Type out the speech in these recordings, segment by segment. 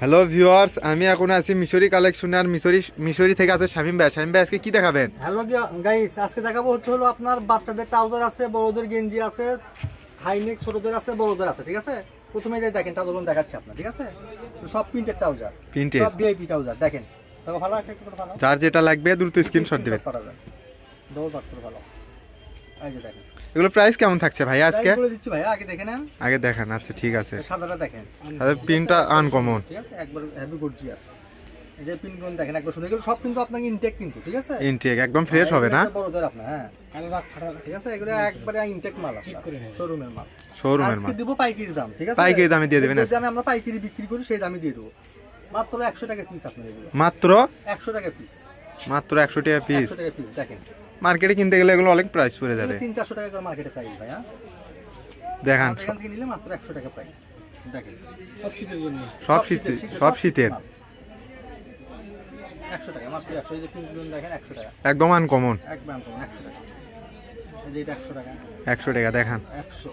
Hello viewers আমি এখন আছি মিশরি কালেকশন আর মিশরি মিশরি থেকে আছে শামিম ভাই। শামিম ভাই আজকে কি দেখাবেন? হ্যালো গাইস আজকে দেখাবো হচ্ছে হলো আপনার বাচ্চাদের ট্রাউজার আছে বড়দের গেঞ্জি আছে হাইনেক ছোটদের আছে বড়দের আছে ঠিক আছে? প্রথমে যে দেখেন ট্রাউজার দেখাচ্ছি আপনার ঠিক আছে? সব প্রিন্টেড ট্রাউজার Printed? সব ভিআইপি ট্রাউজার দেখেন। দেখো ভালো একটা একটু ভালো। যার যেটা লাগবে দ্রুত স্ক্রিনশট দিবেন। করে ভালো। এই যে দেখেন। এগুলো প্রাইস কেমন থাকছে ভাই আজকে? বলে দিচ্ছি ভাই আগে দেখে নেন। আগে দেখান আচ্ছা ঠিক আছে। সাদাটা দেখেন। তাহলে প্রিন্টটা আনকমন ঠিক আছে একবার হেভি গর্জিয়াস এই যে প্রিন্টগুলো দেখেন একবার শুধু এগুলো সব কিন্তু আপনাকে ইনটেক কিন্তু ঠিক আছে? ইনটেক একদম ফ্রেশ হবে না? এগুলো বড়দের আপনার হ্যাঁ। ঠিক আছে এগুলো একবারে ইনটেক মাল শোরুমের মাল। শোরুমের আজকে মাল। দিব পাইকারি দাম ঠিক আছে? পাইকারি দামে দিয়ে দিবেন যে আমরা পাইকারি বিক্রি করি সেই দামে দিয়ে দেবো। মাত্র একশো টাকা পিস আপনার এগুলো। মাত্র? একশো টাকা পিস মাত্র একশো টাকা পিস একশো টাকা পিস দেখেন। মার্কেটে কিনতে গেলে এগুলো অনেক প্রাইস পড়ে যাবে। তিন চারশো টাকা করে মার্কেটে প্রাইস ভাই হ্যাঁ দেখান। এখান থেকে নিলে মাত্র একশো টাকা প্রাইস দেখেন। সব শীতের জন্য। সব শীতের সব শীতের। একশো টাকা মাত্র একশো। যে দেখেন একশো টাকা। একদম আনকমন একদম একশো টাকা। এই যে এটা একশো টাকা। একশো টাকা দেখান। একশো।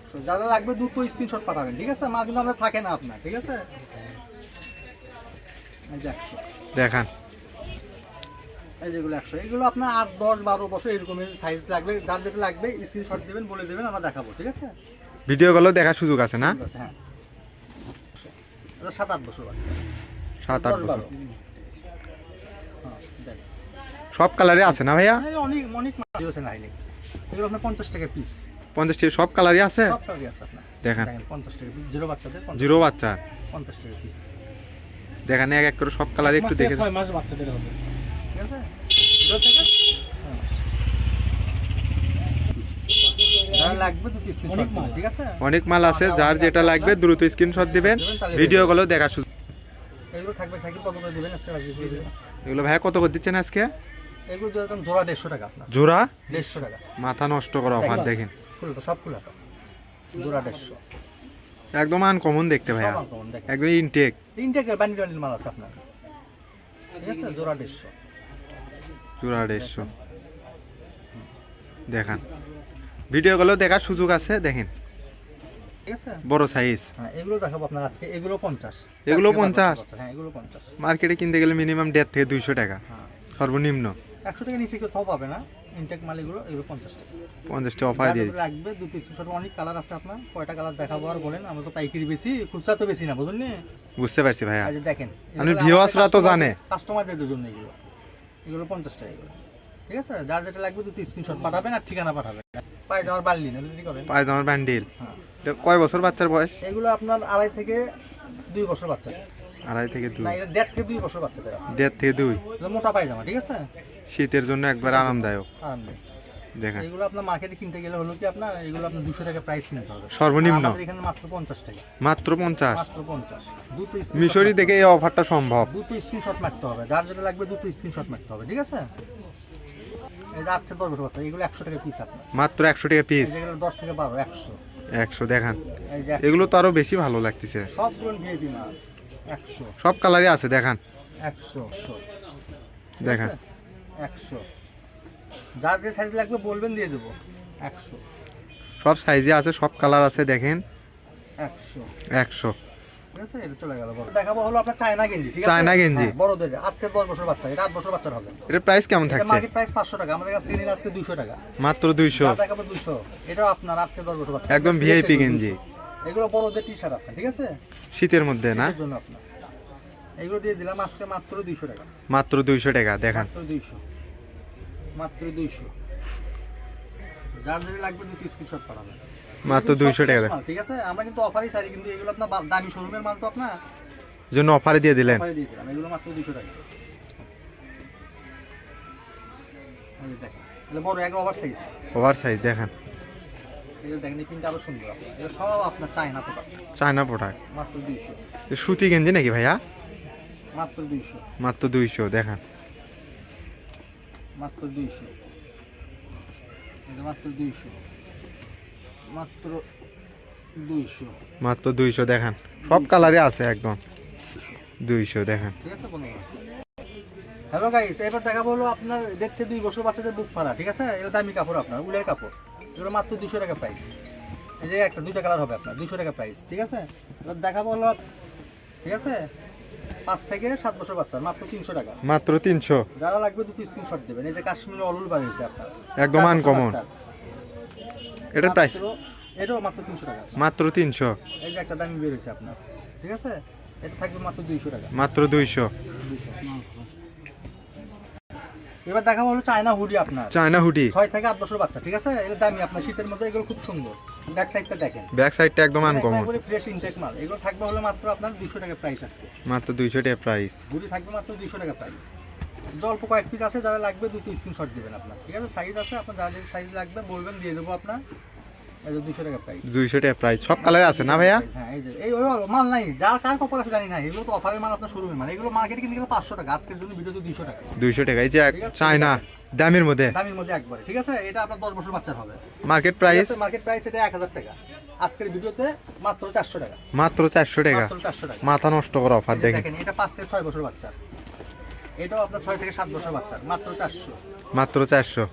একশো। যারা লাগবে দুটো স্ক্রিনশট পাঠাবেন ঠিক আছে? মাছগুলো আমাদের থাকে না আপনার ঠিক আছে? একশো। দেখান। এই যেগুলো একশো। এগুলো আপনার আট দশ বারো বছর এরকমের সাইজ লাগবে। যার যেটা লাগবে স্ক্রিনশট দেবেন বলে দেবেন আমরা দেখাবো ঠিক আছে? ভিডিও ভিডিওগুলো দেখার সুযোগ আছে না? হ্যাঁ। সাত আট বছর বাচ্চা। সাত আট বছর। বারো। হ্যাঁ সব কালারে আছে না ভাইয়া? অনেক অনেক মাছ আছে না এগুলো আপনার পঞ্চাশ টাকা পিস পঞ্চাশ টাকা সব কালারই আছে? সব টাকা আছে আপনার। দেখান। পঞ্চাশ টাকা পিস জিরো বাচ্চাদের জিরো বাচ্চা। পঞ্চাশ টাকা পিস দেখান এক এক করে সব কালার একটু দেখে ছয় মাস বাচ্চাদের হবে। আছে? থেকে? স্ক্রিনশট অনেক মাল। আছে? অনেক মাল আছে যার যেটা লাগবে দ্রুত স্ক্রিনশট দিবেন ভিডিওগুলো দেখার সুযোগ এগুলো কত করে দেবেন আজকে লাগিয়ে দিয়ে দেবেন। এগুলো ভাইয়া কত করে দিচ্ছেন আজকে? জোড়া দেড়শো টাকা আপনার। জোড়া? দেড়শো টাকা। মাথা নষ্ট করা অফার দেখেন। একদম আনকমন দেখতে ভাইয়া। একদম ইনটেক মাল আছে আপনার। ঠিক আছে? জোড়া দেড়শো। জোড়া দেড়শো দেখান। ভিডিওগুলো দেখার সুযোগ আছে দেখেন। ঠিক আছে? বড় সাইজ হ্যাঁ এগুলো দেখাবো আপনার আজকে। এগুলো পঞ্চাশ। এগুলো চার থেকে বারো 50? বছর, হ্যাঁ এগুলো পঞ্চাশ। মার্কেটে কিনতে গেলে মিনিমাম দেড় থেকে দুইশো টাকা। হ্যাঁ। সর্বনিম্ন। একশো টাকা নিচে কেউ তাও পাবে না। ইনটেক মাল এগুলো এগুলো পঞ্চাশ টাকা পঞ্চাশটা অফার দিয়ে লাগবে ছোট অনেক কালার আছে আপনার। কয়টা কালার দেখাবো আর বলেন। আমরা তো পাইকারি বেশি খুচরা তো বেশি না বুঝলেন বুঝতে পারছি ভাইয়া। দেখেন viewers-রা তো জানে। কাস্টমারদের জন্য এগুলো। এগুলো পঞ্চাশ টাকা এগুলো। ঠিক আছে? যার যেটা লাগবে দুটো স্ক্রিনশট পাঠাবেন আর ঠিকানা পাঠাবেন। পায়জামার না রেডি করেন। পাঁচ দামের হ্যাঁ। এটা কয় বছর বাচ্চার বয়স? এগুলো আপনার আড়াই থেকে দুই বছর বাচ্চা আড়াই থেকে দুই। দেড় থেকে দুই বছর বাচ্চাদের দেড় থেকে দুই। মোটা পায়জামা ঠিক আছে? শীতের জন্য একবার আরামদায়ক। আরাম দেয় দেখেন এগুলো আপনার মার্কেটে কিনতে গেলে হলো কি আপনার এগুলো আপনার দুশো টাকা প্রাইস কিনতে হবে। সর্বনিম্ন? আমাদের এখানে মাত্র পঞ্চাশ টাকা। মাত্র পঞ্চাশ? মাত্র পঞ্চাশ। দুটো মিশরি থেকে এই অফারটা সম্ভব। দুটো স্ক্রিনশট মারতে হবে। যার যেটা লাগবে দুটো স্ক্রিনশট মারতে হবে ঠিক আছে? বছর এগুলো একশো টাকা পিস আপনার। মাত্র একশো টাকা পিস দশ থেকে বারো একশো। একশো দেখান। এগুলো তো আরও বেশি ভালো লাগতেছে। সবগুলো ভিআইপি মাল একশো। সব কালারই আছে দেখান। একশো দেখান। একশো যার যে সাইজ লাগবে বলবেন দিয়ে দেবো। একশো। সব সাইজে আছে সব কালার আছে দেখেন। একশো। একশো। ঠিক আছে এটা চলে গেল। বড়। দেখাবো হলো আপনার চায়না গেঞ্জি ঠিক আছে? চায়না গেঞ্জি। হ্যাঁ, বড়দের আট থেকে দশ বছর বাচ্চা এটা আট বছর বাচ্চার হবে। এটা প্রাইস কেমন থাকছে? মার্কেট প্রাইস পাঁচশো টাকা আমাদের কাছ নিলে আজকে দুশো টাকা। মাত্র দুইশো। দেখাবো দুশো এটাও আপনার আট থেকে দশ বছর বাচ্চা। একদম ঠিক আছে, ভিআইপি গেঞ্জি। এগুলো বড়দের টি শার্ট আপনার ঠিক আছে? শীতের মধ্যে না? জন্য আপনার। এগুলো দিয়ে দিলাম আজকে মাত্র দুইশো টাকা। মাত্র দুইশো টাকা দেখান। দুইশো। মাত্র দুইশো। যার যেটা লাগবে দুটো স্ক্রিনশট পাঠাবেন। মাত্র দুইশো টাকা ঠিক আছে? আমরা কিন্তু অফারই সারি কিন্তু এগুলো আপনার দামি শোরুমের মাল তো আপনার। জন্য অফারে দিয়ে দিলেন। অফারে দিয়ে দিলাম এগুলো মাত্র দুইশো টাকা। দেখেন এটা বড় এক ওভার সাইজ ওভার সাইজ দেখান এগুলো দেখেন এই আরও সুন্দর এটা সব আপনার চায়না প্রোডাক্ট চায়না প্রোডাক্ট মাত্র দুইশো। সুতি গেঞ্জি নাকি ভাইয়া? মাত্র দুইশো। মাত্র দুইশো দেখান। মাত্র দুইশো। মাত্র দুইশো। মাত্র দুইশো। মাত্র দুইশো দেখান। সব কালারে আছে একদম। দুইশো দেখান। ঠিক আছে হ্যালো গাইস এবার দেখাবো হলো আপনার থেকে দুই বছর বাচ্চাদের বুক ফাড়া ঠিক আছে? এটা দামি কাপড় আপনার উলের কাপড়। এগুলো মাত্র দুশো টাকা প্রাইস এই যে একটা দুইটা কালার হবে আপনার দুশো টাকা প্রাইস ঠিক আছে? এবার দেখাবো হলো ঠিক আছে? পাঁচ থেকে সাত বছর বাচ্চা মাত্র তিনশো টাকা। মাত্র তিনশো। যারা লাগবে দুটো স্ক্রিনশট দেবেন। এই যে কাশ্মীরি অলুল বার হয়েছে আপনার। একদম বছর uncommon। প্রাইস এটাও মাত্র তিনশো টাকা। মাত্র তিনশো। এই যে একটা দামি বেরিয়েছে আপনার। ঠিক আছে? এটা থাকবে মাত্র দুইশো টাকা। মাত্র দুইশো। এবার দেখাবো হলো চায়না হুডি আপনার। China hoodie. ছয় থেকে আট বছর বাচ্চা ঠিক আছে? এগুলো দামি আপনার শীতের মধ্যে এগুলো খুব সুন্দর। ব্যাক সাইডটা দেখেন। ব্যাক সাইডটা একদম আনকমন ফ্রেশ ইনটেক মাল। এগুলো থাকবে হলো মাত্র আপনার দুশো টাকা প্রাইস আছে। মাত্র দুইশো টাকা প্রাইস হুডি থাকবে মাত্র দুশো টাকা প্রাইস অল্প কয়েক পিস আছে যারা লাগবে দুটো স্ক্রিনশট দিবেন আপনার। ঠিক আছে? সাইজ আছে আপনার যার যে সাইজ লাগবে বলবেন দিয়ে দেবো আপনার দুশো টাকা প্রাইস দুইশো টাকা প্রাইস সব কালার আছে না ভাইয়া? হ্যাঁ এই যে এই মাল নাই। যার কার কপাল আছে জানি না। এগুলো তো অফারের মাল আপনার শোরুমের মাল। এগুলো মার্কেটে কিনতে গেলে পাঁচশো টাকা। আজকের জন্য ভিডিওতে দুইশো টাকা। দুইশো টাকা। এই যে। চায়না দামের মধ্যে? দামের মধ্যে একবারে ঠিক আছে? এটা আপনার দশ বছর বাচ্চার হবে। মার্কেট প্রাইস মার্কেট প্রাইস এটা এক হাজার টাকা। আজকের ভিডিওতে মাত্র চারশো টাকা। মাত্র চারশো টাকা? মাত্র চারশো টাকা। মাথা নষ্ট করা অফার দেখেন। দেখেন এটা পাঁচ থেকে ছয় বছর বাচ্চার। এটাও আপনার ছয় থেকে সাত বছর বাচ্চার। মাত্র চারশো। মাত্র চারশো?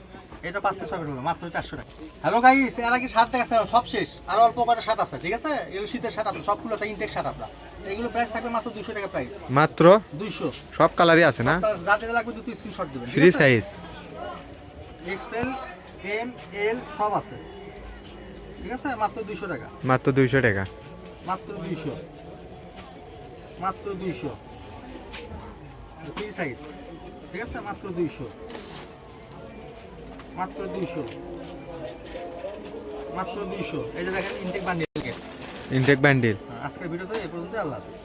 এটা পাঁচ থেকে ছয় বছর মাত্র চারশো টাকা। হ্যালো গাইস এর আগে শার্ট দেখাচ্ছে সব শেষ। আর অল্প কটা শার্ট আছে ঠিক আছে? এগুলো শীতের শার্ট আপনার সবগুলো ইনটেক শার্ট আপনার। এগুলো প্রাইস থাকবে মাত্র দুশো টাকা প্রাইস মাত্র? দুইশো। সব কালারই আছে না? যা যেটা লাগবে দুটো স্ক্রিনশট দেবেন free size XL M L সব আছে। ঠিক আছে? মাত্র দুইশো টাকা। মাত্র দুইশো টাকা। মাত্র দুইশো। মাত্র দুইশো। ফ্রি সাইজ ঠিক আছে? মাত্র দুইশো। মাত্র দুইশো। মাত্র দুইশো। এই যে দেখেন ইনটেক বান্ডিল ইনটেক ব্যান্ডেল আজকের ভিডিওতে এই পর্যন্ত আল্লাহ হাফিজ।